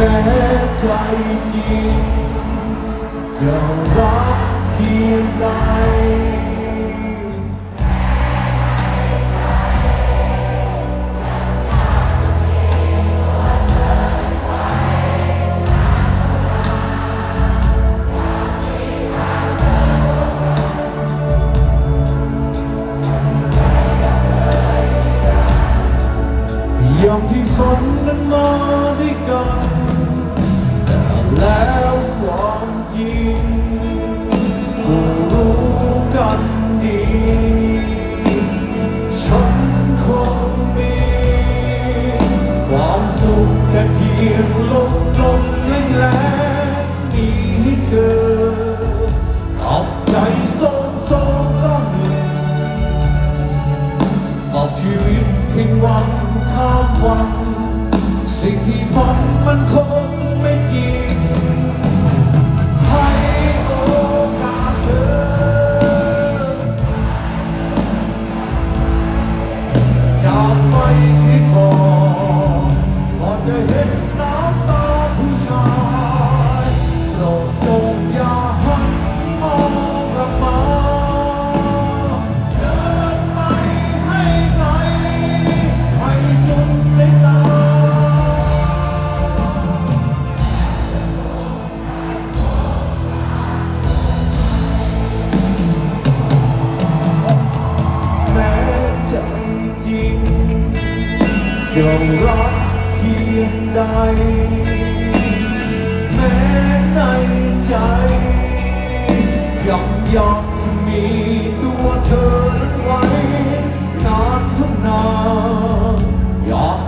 แม้ใจจริงจะรักเพียงใดยามที่ฝนนั้นมาด้วยกัน จริงรู้กันดีฉันคงมีความสุขแค่เพียงลมลมแรงแรงมีให้เธอตอบใจโซมโซมก็หนึ่งอบชีวิตเพียงวันข้ามวัน สิ่งที่ฝันมันคงไม่จริง จะรักเพียงใด แม้ในใจยอมยอมที่มีตัวเธอไว้นานเท่านานยอม